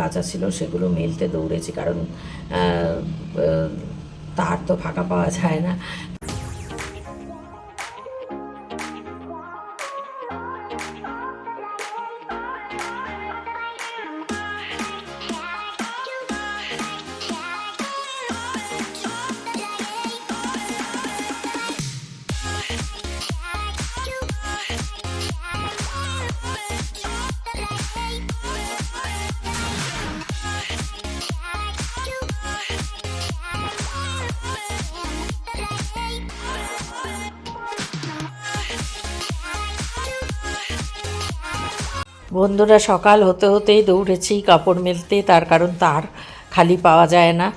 কাঁচা ছিল সেগুলো মেলতে দৌড়েছি কারণ তার তো ফাঁকা পাওয়া যায় না। বন্ধুরা, সকাল হতে হতেই দৌড়েছি, কাপড় মেলতে, তার কারণ তার খালি পাওয়া যায় না।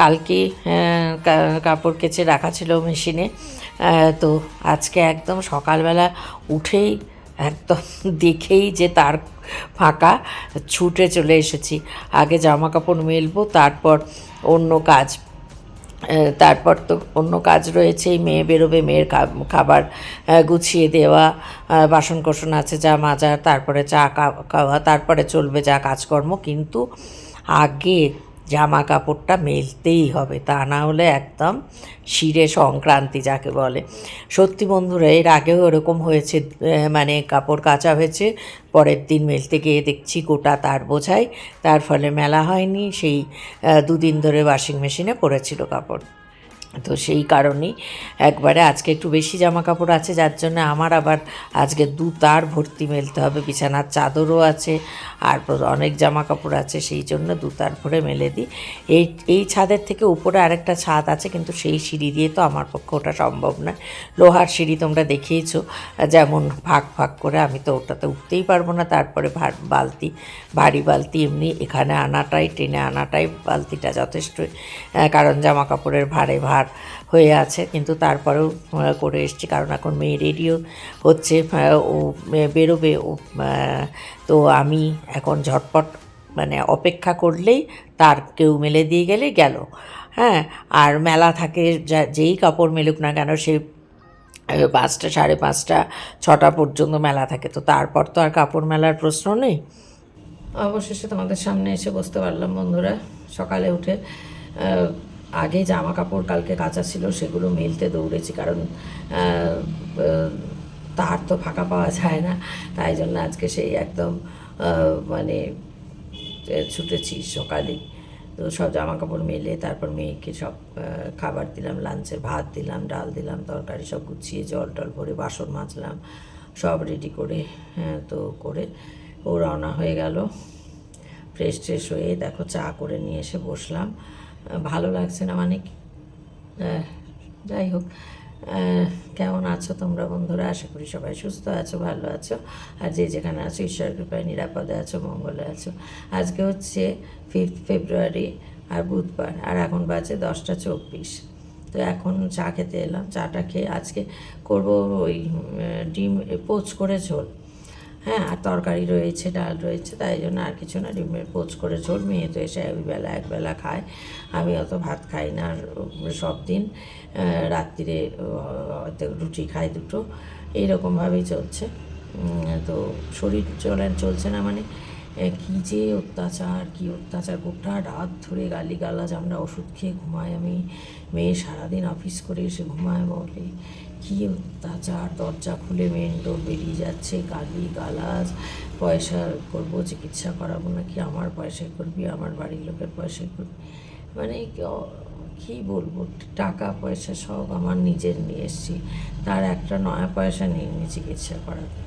কালকে কাপড় কেচে রাখা ছিল মেশিনে। তো আজকে একদম সকালবেলা উঠেই একদম দেখেই যে তার ফাঁকা, ছুটে চলে এসেছি। আগে জামা কাপড় মেলবো, তারপর অন্য কাজ তারপর তো অন্য কাজ রয়েছে মেয়ে বেরোবে, মেয়ের খাবার গুছিয়ে দেওয়া বাসন কোসন আছে, যা মাজা, তারপরে চা খাওয়া, তারপরে চলবে যা কাজকর্ম, কিন্তু আগে জামা কাপড়টা মেলতেই হবে, তা না হলে একদম শিরে সংক্রান্তি যাকে বলে। সত্যি বন্ধুরা, এর আগেও এরকম হয়েছে মানে কাপড় কাচা হয়েছে, পরের দিন মেলতে গিয়ে দেখছি গোটা তার বোঝায় তার ফলে মেলা হয়নি, সেই দুদিন ধরে ওয়াশিং মেশিনে পড়েছিল কাপড়। তো সেই কারণেই একবারে আজকে একটু বেশি জামা কাপড় আছে, যার জন্য আমার আবার আজকে দু তার ভর্তি মেলতে হবে, বিছানার চাদরও আছে আর অনেক জামা কাপড় আছে, সেই জন্য দু তার ভরে মেলে দিই। এই এই ছাদের থেকে উপরে আরেকটা ছাদ আছে, কিন্তু সেই সিঁড়ি দিয়ে তো আমার পক্ষে ওটা সম্ভব নয় লোহার সিঁড়ি তোমরা দেখিয়েছো, যেমন ভাগ ভাগ করে আমি তো ওটাতে উঠতেই পারব না, তারপরে বালতি, ভারী বালতি এমনি এখানে আনাটাই, টেনে আনাটাই বালতিটা যথেষ্ট কারণ জামা কাপড়ের ভারে ভার হয়ে আছে। কিন্তু তারপরেও করে এসছি। কারণ এখন মেয়ে রেডিও হচ্ছে ও বেরোবে। ও তো আমি এখন ঝটপট মানে অপেক্ষা করলেই তার কেউ মেলে দিয়ে গেলে গেল। হ্যাঁ আর মেলা থাকে, যা, যেই কাপড় মেলুক না কেন, সে পাঁচটা, সাড়ে পাঁচটা, ছটা পর্যন্ত মেলা থাকে। তো তারপর তো আর কাপড় মেলার প্রশ্ন নেই। অবশেষে তোমাদের সামনে এসে বসতে পারলাম বন্ধুরা। সকালে উঠে আগে জামা কাপড় কালকে কাঁচা ছিল, সেগুলো মেলতে দৌড়েছি, কারণ তার তো ফাঁকা পাওয়া যায় না, তাই জন্য আজকে সেই একদম মানে ছুটেছি সকালেই তো সব জামা কাপড় মেলে, তারপর মেয়েকে সব খাবার দিলাম লাঞ্চে ভাত দিলাম, ডাল দিলাম, তরকারি সব গুছিয়ে, জল টল ভরে বাসন মাজলাম, সব রেডি করে হ্যাঁ তো করে ও রওনা হয়ে গেল। ফ্রেশ ট্রেশ হয়ে দেখো চা করে নিয়ে এসে বসলাম। ভালো লাগছে না মানে কি? যাই হোক কেমন আছো তোমরা বন্ধুরা? আশা করি সবাই সুস্থ আছো, ভালো আছো। আর যে যেখানে আছো ঈশ্বর কৃপায়, নিরাপদে আছো, মঙ্গলে আছো। আজকে হচ্ছে ফিফথ ফেব্রুয়ারি আর বুধবার, আর এখন বাজে দশটা চব্বিশ। তো এখন চা খেতে এলাম, চাটা খেয়ে আজকে করব ওই ডিম পোচ করে ঝোল। হ্যাঁ আর তরকারি রয়েছে, ডাল রয়েছে, তাই জন্য আর কিছু না, ডিমের পোচ করে ঝোল। মেয়ে তো এসে ওই বেলা একবেলা খায়। আমি অত ভাত খাই না সব দিন রাত্রিরে রুটি খাই দুটো। এইরকমভাবেই চলছে। তো শরীর চলে, চলছে না মানে কী যে অত্যাচার, কী অত্যাচার। গোটা রাত ধরে গালি গালাজ আমরা ওষুধ খেয়ে ঘুমাই। আমি মেয়ে সারাদিন অফিস করে এসে ঘুমায় বলে কী অত্যাচার? দরজা খুলে মেন ডোর বেরিয়ে যাচ্ছে, গালি, গালাজ, পয়সা করব, চিকিৎসা করাবো নাকি আমার পয়সায় করবি, আমার বাড়ির লোকের পয়সায় করবি? মানে কি- বলব? টাকা, পয়সা সব আমার নিজের নিয়ে এসেছি। তার একটা নয়া পয়সা নিইনি চিকিৎসা করাতে।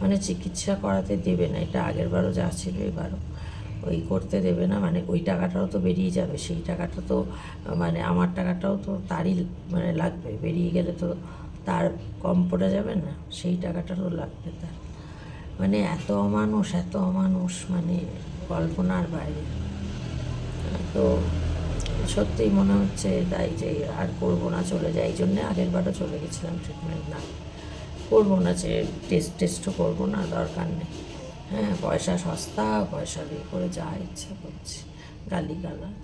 মানে চিকিৎসা করাতে দেবে না, এটা আগের বারও যা ছিল এবারও। ওই করতে দেবে না মানে ওই টাকাটাও তো বেরিয়ে যাবে, সেই টাকাটা তো মানে আমার টাকাটাও তো তারই মানে লাগবে, বেরিয়ে গেলে তো তার কম পড়ে যাবে না, সেই টাকাটারও লাগবে তার। মানে এত অমানুষ এত অমানুষ মানে কল্পনার বাইরে। তো সত্যিই মনে হচ্ছে তাই যে আর করব না চলে যাই এই জন্যে আগের বারও চলে গেছিলাম ট্রিটমেন্ট না। করব না যে টেস্ট টেস্টও করব না, দরকার নেই। হ্যাঁ পয়সা সস্তা, পয়সা দিয়ে করে যা ইচ্ছা করছে গালি গালাজ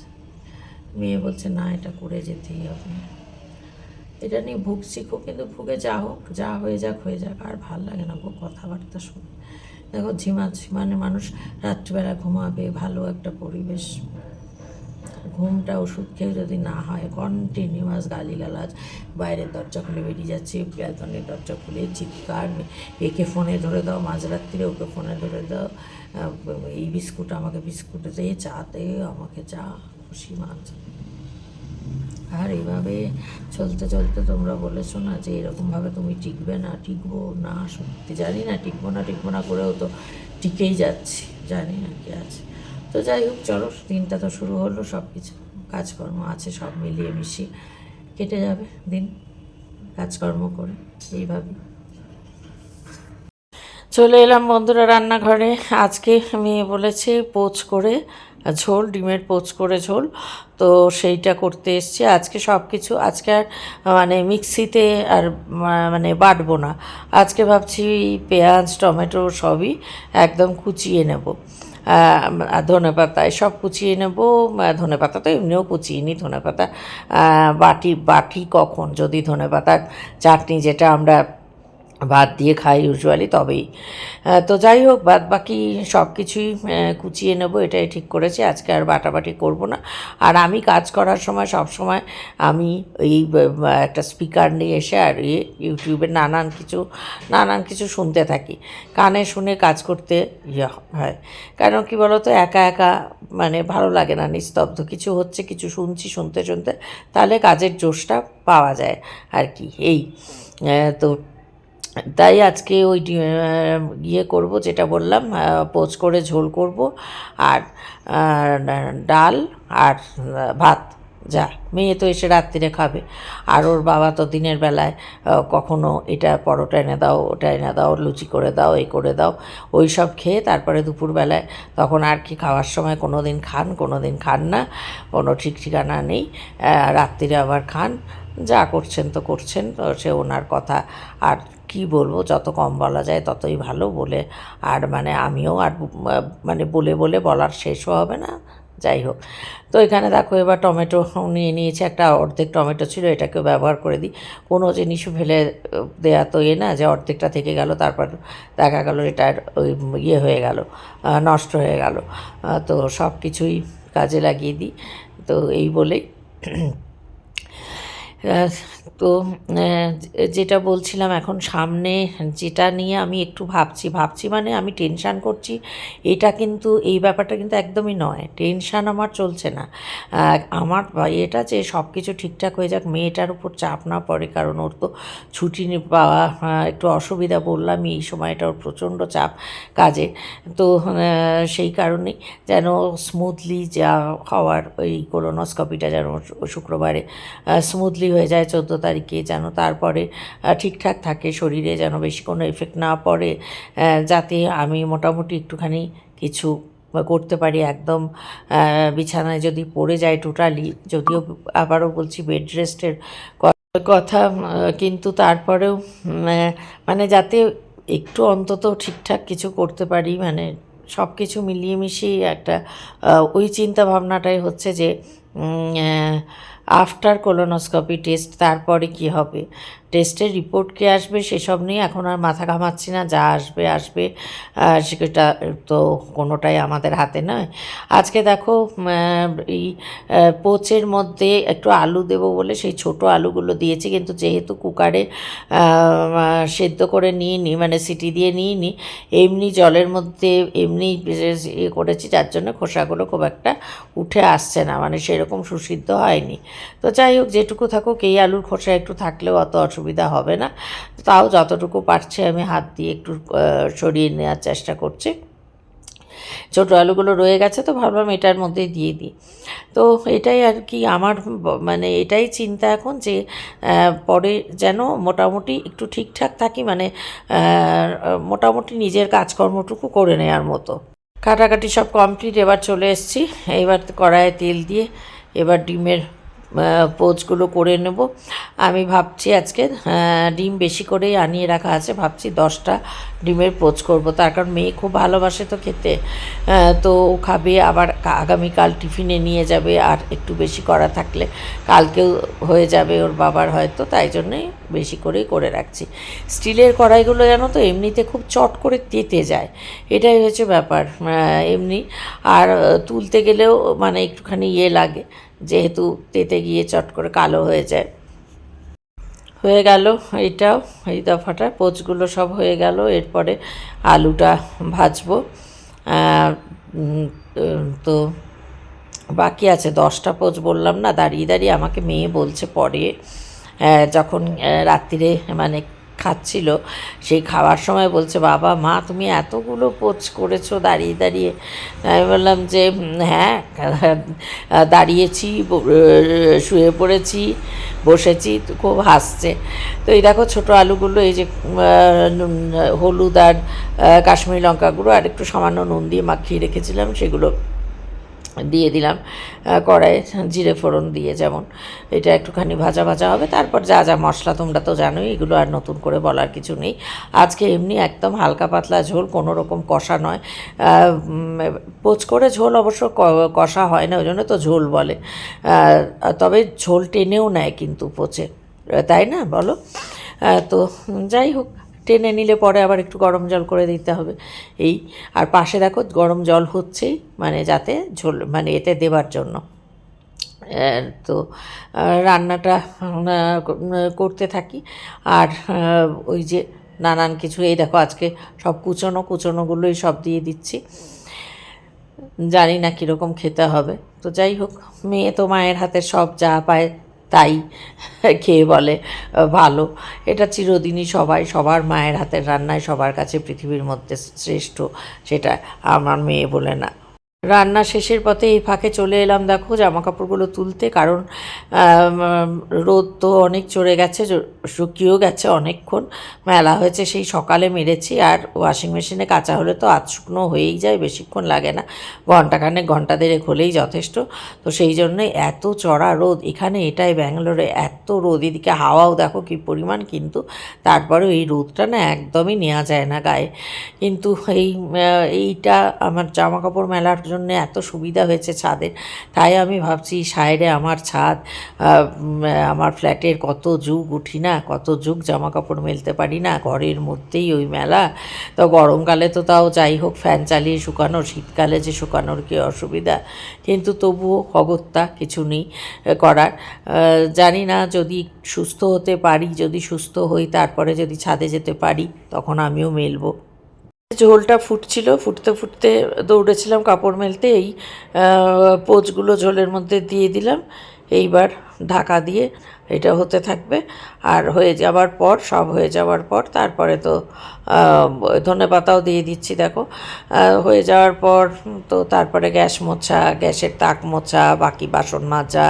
মেয়ে বলছে, না, এটা করে যেতেই হবে। এটা নিয়ে ভুগছি, খুব কিন্তু ভুগে যা হোক, যা হয়ে যাক হয়ে যাক, আর ভালো লাগে না গো কথাবার্তা শুনে। দেখো ঝিমাচ্ছি মানে মানুষ রাত্রিবেলা ঘুমাবে, ভালো একটা পরিবেশ। ঘুমটা ওষুধ খেয়ে যদি না হয় কন্টিনিউয়াস গালিগালাজ। বাইরের দরজা খুলে বেরিয়ে যাচ্ছে ব্যালকনির দরজা খুলে চিৎকার একে ফোনে ধরে দাও, মাঝরাত্রিরে ওকে ফোনে ধরে দাও। এই বিস্কুট আমাকে বিস্কুট দে, চা দে, আমাকে চা, খুশি মাছ আর এইভাবে চলতে চলতে তোমরা বলেছ না যে এরকমভাবে তুমি টিকবে না, টিকবো না, সত্যি জানি না, টিকবো না টিকবো না করেও তো টিকেই যাচ্ছি, জানি না কি আছে। তো যাই হোক, চলো, দিনটা তো শুরু হলো সব কিছু কাজকর্ম আছে, সব মিলিয়ে মিশিয়ে কেটে যাবে দিন, কাজকর্ম করে এইভাবে চলে এলাম বন্ধুরা রান্নাঘরে। আজকে মেয়ে বলেছে পোচ করে ঝোল, ডিমের পোচ করে ঝোল। তো সেইটা করতে এসছি। আজকে সব কিছু আজকে আর মানে মিক্সিতে আর মানে বাটবো না। আজকে ভাবছি পেঁয়াজ, টমেটো সবই একদম কুচিয়ে নেব। ধনে পাতা এসব কুচিয়ে নেব। ধনে পাতা তো এমনিও কুচিয়ে নিই ধনে পাতা বাটি বাটি কখন? যদি ধনে পাতার চাটনি যেটা আমরা ভাত দিয়ে খাই ইউজুয়ালি তবেই। তো যাই হোক, বাদ বাকি সব কিছুই কুচিয়ে নেব, এটাই ঠিক করেছি। আজকে আর বাটাবাটি করব না। আর আমি কাজ করার সময় সব সময় আমি এই একটা স্পিকার নিয়ে এসে আর ইয়ে ইউটিউবে নানান কিছু নানান কিছু শুনতে থাকি। কানে শুনে কাজ করতে ইয়ে হয়। কারণ কি বলতো, একা একা মানে ভালো লাগে না, নিস্তব্ধ। কিছু হচ্ছে, কিছু শুনছি, শুনতে শুনতে তাহলে কাজের জোশটা পাওয়া যায় আর কি। এই তো তাই আজকে ওই ইয়ে করব, যেটা বললাম পোচ করে ঝোল করব, আর আর ডাল আর ভাত, যা, মেয়ে তো এসে রাত্রিরে খাবে। আর ওর বাবা তো দিনের বেলায় কখনো এটা পরোটা এনে দাও, ওটা এনে দাও, লুচি করে দাও এই করে দাও, ওই সব খেয়ে তারপরে দুপুরবেলায় তখন আর কি খাওয়ার সময় কোনো দিন খান কোনো দিন খান না, কোনো ঠিক ঠিকানা নেই রাত্রিরে আবার খান, যা করছেন তো করছেন সে ওনার কথা, আর কি বলব, যত কম বলা যায় ততই ভালো বলে। আর মানে আমিও আর মানে বলে বলে বলার শেষও হবে না, যাই হোক। তো এখানে দেখো এবার টমেটো নিয়ে নিয়েছি, একটা অর্ধেক টমেটো ছিল, এটাকেও ব্যবহার করে দিই। কোনো জিনিসও ফেলে দেয়া তো এ না, যে অর্ধেকটা থেকে গেল, তারপর দেখা গেল এটার ওই ইয়ে হয়ে গেল নষ্ট হয়ে গেল। তো সব কিছুই কাজে লাগিয়ে দিই, তো এই বলেই। তো যেটা বলছিলাম এখন সামনে, যেটা নিয়ে আমি একটু ভাবছি ভাবছি মানে আমি টেনশান করছি, এটা কিন্তু, এই ব্যাপারটা কিন্তু একদমই নয়। টেনশান আমার চলছে না। আমার এটা যে সব কিছু ঠিকঠাক হয়ে যাক, মেয়েটার উপর চাপ না পড়ে, কারণ ওর তো ছুটি পাওয়া একটু অসুবিধা বললাম, এই সময়টা ওর প্রচণ্ড চাপ কাজে। তো সেই কারণেই যেন স্মুথলি যা হওয়ার ওই কোলোনোস্কপিটা যেন শুক্রবারে স্মুথলি হয়ে যায়, চোদ্দ তারিখে যেন তারপরে ঠিকঠাক থাকে, শরীরে যেন বেশি কোনো এফেক্ট না পড়ে যাতে আমি মোটামুটি একটুখানি কিছু করতে পারি। একদম বিছানায় যদি পড়ে যায় টোটালি যদিও আবারও বলছি বেড রেস্টের কথা কিন্তু তারপরেও মানে যাতে একটু অন্তত ঠিকঠাক কিছু করতে পারি মানে সব কিছু মিলিয়ে মিশিয়ে একটা ওই চিন্তা ভাবনাটাই হচ্ছে যে আফটার কোলোনোস্কোপি টেস্ট তারপরে কি হবে? টেস্টের রিপোর্ট কে আসবে সেসব নিয়ে এখন আর মাথা ঘামাচ্ছি না, যা আসবে আসবে। সেটা তো কোনোটাই আমাদের হাতে নয়। আজকে দেখো এই পোচের মধ্যে একটু আলু দেবো বলে সেই ছোট আলুগুলো দিয়েছি। কিন্তু যেহেতু কুকারে সেদ্ধ করে নিয়ে নিই মানে সিটি দিয়ে নিয়ে নিই এমনি জলের মধ্যে এমনি ইয়ে করেছি, যার জন্য খোসাগুলো খুব একটা উঠে আসছে না। মানে সেরকম সুসিদ্ধ হয়নি। তো যাই হোক, যেটুকু থাকুক, এই আলুর খোসা একটু থাকলেও অত হবে না। তাও যতটুকু পারছি আমি হাত দিয়ে একটু সরিয়ে নেওয়ার চেষ্টা করছি। ছোটো আলুগুলো রয়ে গেছে তো ভাবলাম এটার মধ্যেই দিয়ে দিই। তো এটাই আর কি আমার মানে এটাই চিন্তা এখন যে পরে যেন মোটামুটি একটু ঠিকঠাক থাকি মানে মোটামুটি নিজের কাজকর্মটুকু করে নেওয়ার মতো। কাটাকাটি সব কমপ্লিট এবার চলে এসেছি। এবার কড়াইয়ে তেল দিয়ে এবার ডিমের পোচগুলো করে নেব। আমি ভাবছি আজকে ডিম বেশি করেই আনিয়ে রাখা আছে। ভাবছি দশটা ডিমের পোচ করব। তার কারণ মেয়ে খুব ভালোবাসে তো খেতে। তো ও খাবে, আবার আগামীকাল টিফিনে নিয়ে যাবে, আর একটু বেশি করা থাকলে কালকেও হয়ে যাবে ওর বাবার হয়তো, তাই জন্যই বেশি করেই করে রাখছি। স্টিলের কড়াইগুলো জানো তো, এমনিতে খুব চট করে তেতে যায়। এটাই হয়েছে ব্যাপার। এমনি, আর তুলতে গেলেও মানে একটুখানি ইয়ে লাগে। যেহেতু তেতে গিয়ে চট করে কালো হয়ে যায়। হয়ে গেল এইটাও, এই দফাটা। পোচগুলো সব হয়ে গেল। এরপরে আলুটা ভাজবো। তো বাকি আছে দশটা পোচ বললাম না, দাঁড়িয়ে দাঁড়িয়ে আমাকে মেয়ে বলছে পরে। যখন রাত্রিরে মানে খাচ্ছিল, সেই খাওয়ার সময় বলছে, বাবা, মা, তুমি এতগুলো পোচ করেছ দাঁড়িয়ে দাঁড়িয়ে। আমি বললাম যে হ্যাঁ দাঁড়িয়েছি শুয়ে পড়েছি, বসেছি, খুব হাসছে। তো এই দেখো ছোটো আলুগুলো, এই যে হলুদ আর কাশ্মীরি লঙ্কা গুঁড়ো আর একটু সামান্য নুন দিয়ে মাখিয়ে রেখেছিলাম, সেগুলো দিয়ে দিলাম কড়াইয়ে জিরে ফোড়ন দিয়ে যেমন। এটা একটুখানি ভাজা ভাজা হবে, তারপর যা যা মশলা তোমরা তো জানোই, এগুলো আর নতুন করে বলার কিছু নেই। আজকে এমনি একদম হালকা পাতলা ঝোল, কোনো রকম কষা নয়। পোচ করে ঝোল অবশ্য কষা হয় না, ওই জন্য তো ঝোল বলে। তবে ঝোল টেনেও নেয় কিন্তু পোচে। তাই না? বলো। তো যাই হোক টেনে নিলে পরে আবার একটু গরম জল করে দিতে হবে। এই, আর পাশে দেখো গরম জল হচ্ছেই মানে যাতে ঝোল মানে এতে দেবার জন্য। তো রান্নাটা করতে থাকি। আর ওই যে নানান কিছু, এই দেখো আজকে সব কুচনো কুচনোগুলোই সব দিয়ে দিচ্ছি। জানি না কীরকম খেতে হবে। তো যাই হোক, মেয়ে তো মায়ের হাতের সব যা পায় তাই খেয়ে বলে ভালো। এটা চিরদিনই সবাই, সবার মায়ের হাতের রান্নায় সবার কাছে পৃথিবীর মধ্যে শ্রেষ্ঠ, সেটা আমার মেয়ে বলে না। রান্না শেষের পথে এই ফাঁকে চলে এলাম, দেখো জামা কাপড়গুলো তুলতে, কারণ রোদ তো অনেক চড়ে গেছে শুকিয়েও গেছে অনেকক্ষণ। মেলা হয়েছে, সেই সকালে মেরেছি, আর ওয়াশিং মেশিনে কাঁচা হলে তো আধ শুকনো হয়েই যায়, বেশিক্ষণ লাগে না। ঘন্টাখানেক ঘণ্টা দেড়েক হলেই যথেষ্ট। তো সেই জন্যই এত চড়া রোদ, এখানে এটাই ব্যাঙ্গালোরে এত রোদ, এদিকে হাওয়াও দেখো কী পরিমাণ কিন্তু তারপরেও এই রোদটা না একদমই নেওয়া যায় না গায়ে। কিন্তু এই এইটা আমার জামা কাপড় মেলার জন্য এত সুবিধা হয়েছে ছাদের। তাই আমি ভাবছি, সাইডে আমার ছাদ আমার ফ্ল্যাটের কত যুগ উঠি না, কত যুগ জামা কাপড় মেলতে পারি না, ঘরের মধ্যেই ওই মেলা। তো গরমকালে তো তাও যাই হোক, ফ্যান চালিয়ে শুকানো শীতকালে যে শুকানোর কি অসুবিধা? কিন্তু তবুও অগত্যা কিছু নেই করার। জানি না যদি সুস্থ হতে পারি, যদি সুস্থ হই, তারপরে যদি ছাদে যেতে পারি, তখন আমিও মেলবো। ঝোলটা ফুটছিল, ফুটতে ফুটতে দৌড়েছিলাম কাপড় মেলতে, এই পোচগুলো ঝোলের মধ্যে দিয়ে দিলাম। এইবার ঢাকা দিয়ে এটা হতে থাকবে। আর হয়ে যাওয়ার পর, সব হয়ে যাওয়ার পর, তারপরে তো ধনে পাতাও দিয়ে দিচ্ছি, দেখো। হয়ে যাওয়ার পর তো তারপরে গ্যাস মোছা, গ্যাসের তাক মোছা, বাকি বাসন মাজা,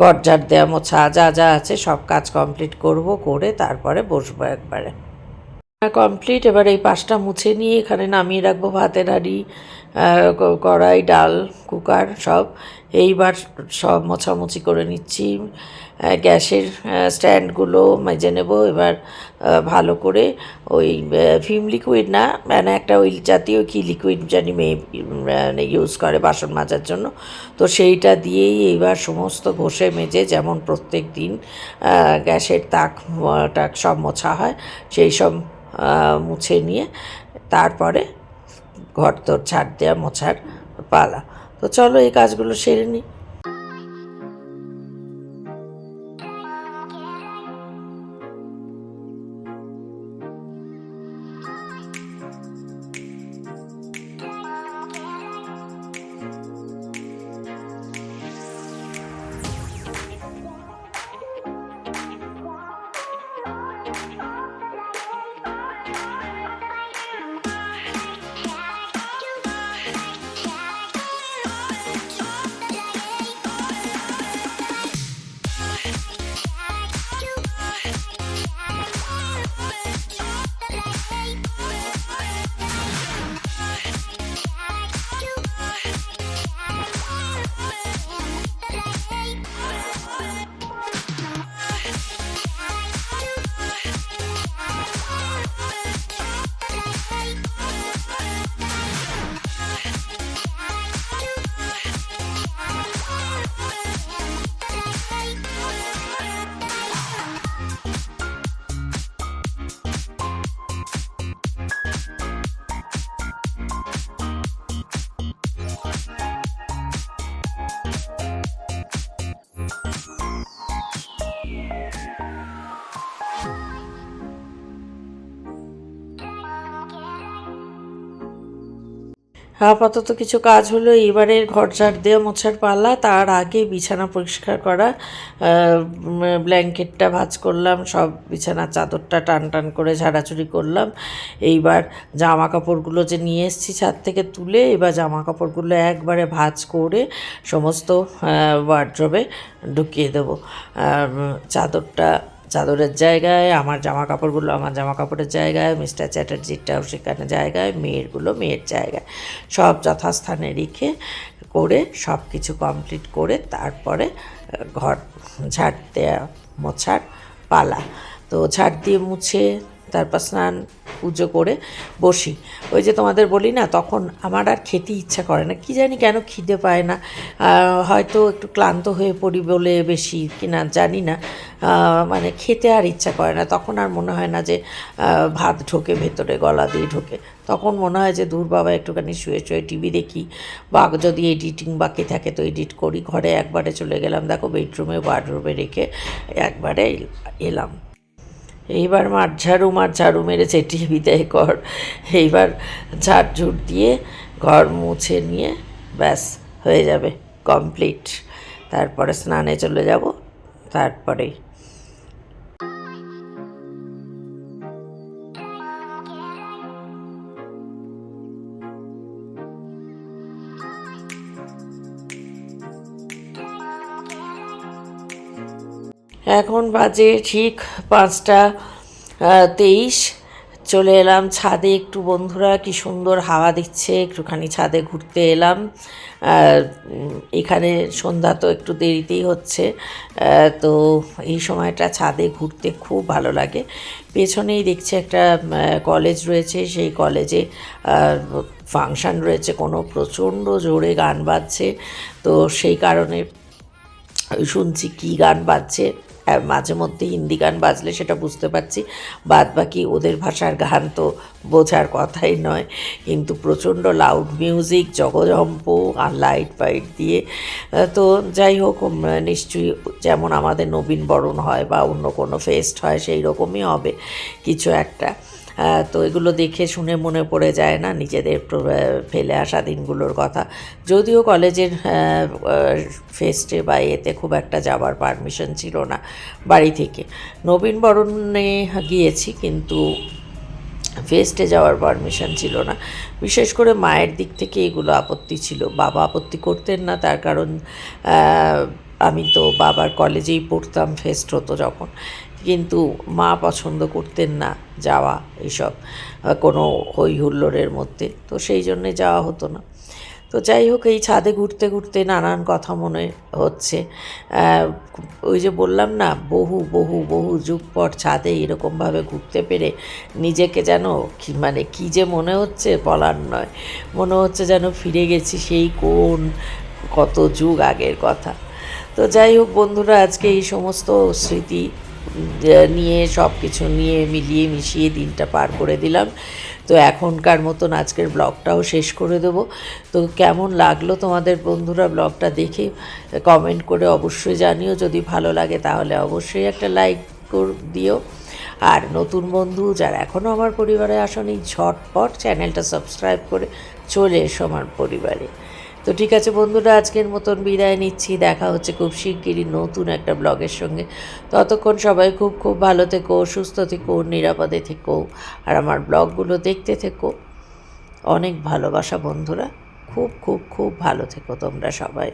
গরজার দেওয়া মোছা, যা যা আছে সব কাজ কমপ্লিট করব, করে তারপরে বসবো একবারে। কমপ্লিট এবার এই পাশটা মুছে নিয়ে এখানে নামিয়ে রাখব ভাতের হাঁড়ি কড়াই, ডাল, কুকার সব। এইবার সব মোছামুছি করে নিচ্ছি। গ্যাসের স্ট্যান্ডগুলো মেজে নেব। এবার ভালো করে ওই ভিম লিকুইড না মানে একটা ওই জাতীয় কি লিকুইড জানি মেয়ে ইউজ করে বাসন মাজার জন্য। তো সেইটা দিয়েই এইবার সমস্ত ঘষে মেজে যেমন প্রত্যেক দিন গ্যাসের তাক টাক সব মোছা হয়, সেই সব মুছে নিয়ে তারপরে ঘর তোর ছাড় দেওয়া মোছার পালা। তো চলো এই কাজগুলো সেরে নিই আপাতত কিছু কাজ হলো এবারের ঘর ঝাড় দেওয়া, মোছার পালা, তার আগে বিছানা পরিষ্কার করা ব্ল্যাঙ্কেটটা ভাঁজ করলাম, সব বিছানার চাদরটা টান টান করে ঝাড়াঝুড়ি করলাম। এইবার জামা কাপড়গুলো যে নিয়ে এসেছি ছাদ থেকে তুলে, এবার জামা কাপড়গুলো একবারে ভাজ করে সমস্ত ওয়ার্ড্রবে ঢুকিয়ে দেবো। চাদরটা চাদরের জায়গায়, আমার জামা কাপড়গুলো আমার জামা কাপড়ের জায়গায়, মিস্টার চ্যাটার্জিটাও সেখানে জায়গায়, মেয়েরগুলো মেয়ের জায়গায়। সব যথাস্থানে রেখে করে সব কিছু কমপ্লিট করে তারপরে, ঘর ঝাড় দেওয়া মোছার পালা। তো ঝাড় দিয়ে মুছে তারপর স্নান, পুজো করে বসি। ওই যে তোমাদের বলি না, তখন আমার আর খেতে ইচ্ছা করে না। কি জানি কেন খিদে পায় না। হয়তো একটু ক্লান্ত হয়ে পড়ি বলে বেশি কিনা জানি না। মানে খেতে আর ইচ্ছা করে না। তখন আর মনে হয় না যে ভাত ঢোকে, ভেতরে গলা দিয়ে ঢোকে। তখন মনে হয় যে, দূর বাবা একটুখানি শুয়ে শুয়ে টিভি দেখি। বা যদি এডিটিং বাকি থাকে তো এডিট করি। ঘরে একবারে চলে গেলাম, দেখো বেডরুমে ওয়ার্ডরুমে রেখে একবারে এলাম। এইবার মার ঝাড়ু মার ঝাড়ু মেরে চেটিয়ে বিদায় কর। এইবার ঝাড় ঝুট দিয়ে ঘর মুছে নিয়ে ব্যাস, হয়ে যাবে কমপ্লিট। তারপরে স্নানে চলে যাব, তারপরেই এখন বাজে ঠিক পাঁচটা তেইশ। চলে এলাম ছাদে একটু, বন্ধুরা কি সুন্দর হাওয়া দিচ্ছে, একটুখানি ছাদে ঘুরতে এলাম। এখানে সন্ধ্যা তো একটু দেরিতেই হচ্ছে। তো এই সময়টা ছাদে ঘুরতে খুব ভালো লাগে। পেছনেই দেখছি একটা কলেজ রয়েছে। সেই কলেজে ফাংশান রয়েছে। কোনো প্রচণ্ড জোরে গান বাজছে। তো সেই কারণে শুনছি কী গান বাজছে। মাঝে মধ্যে হিন্দি গান বাজলে সেটা বুঝতে পারছি। বাদ বাকি ওদের ভাষার গান তো বোঝার কথাই নয়। কিন্তু প্রচণ্ড লাউড মিউজিক জগজম্প আর লাইট ফাইট দিয়ে তো যাই হোক নিশ্চয়ই যেমন আমাদের নবীন বরণ হয় বা অন্য কোনো ফেস্ট হয় সেই রকমই হবে। কিছু একটা। তো এগুলো দেখে শুনে মনে পড়ে যায় না নিজেদের ফেলে আসা দিনগুলোর কথা। যদিও কলেজের ফেস্টে বা এতে খুব একটা যাবার পারমিশন ছিল না বাড়ি থেকে। নবীনবরণে গিয়েছি কিন্তু ফেস্টে যাওয়ার পারমিশন ছিল না। বিশেষ করে মায়ের দিক থেকে এগুলো আপত্তি ছিল। বাবা আপত্তি করতেন না, তার কারণ আমি তো বাবার কলেজেই পড়তাম ফেস্ট হতো যখন। কিন্তু মা পছন্দ করতেন না যাওয়া এইসব কোনো হই হুল্লোড়ের মধ্যে। তো সেই জন্যে যাওয়া হতো না। তো যাই হোক, এই ছাদে ঘুরতে ঘুরতে নানান কথা মনে হচ্ছে। ওই যে বললাম না, বহু বহু বহু যুগ পর ছাদে এরকমভাবে ঘুরতে পেরে নিজেকে যেন কি মানে কী যে মনে হচ্ছে বলার নয়। মনে হচ্ছে যেন ফিরে গেছি সেই কোন, কত যুগ আগের কথা। তো যাই হোক বন্ধুরা, আজকে এই সমস্ত স্মৃতি নিয়ে সব কিছু নিয়ে মিলিয়ে মিশিয়ে দিনটা পার করে দিলাম। তো এখনকার মতন আজকের ব্লগটাও শেষ করে দেবো। তো কেমন লাগল তোমাদের বন্ধুরা ব্লগটা দেখে? কমেন্ট করে অবশ্যই জানিও। যদি ভালো লাগে তাহলে অবশ্যই একটা লাইক কর দিও। আর নতুন বন্ধু যারা এখনও আমার পরিবারে আসনি, ঝটপট চ্যানেলটা সাবস্ক্রাইব করে চলে এসো আমার পরিবারে। তো ঠিক আছে বন্ধুরা, আজকের মতন বিদায় নিচ্ছি। দেখা হচ্ছে খুব শিগগিরই নতুন একটা ব্লগের সঙ্গে। ততক্ষণ সবাই খুব খুব ভালো থেকো, সুস্থ থেকো, নিরাপদে থেকো। আর আমার ব্লগগুলো দেখতে থেকো। অনেক ভালোবাসা বন্ধুরা। খুব খুব খুব ভালো থেকো তোমরা সবাই।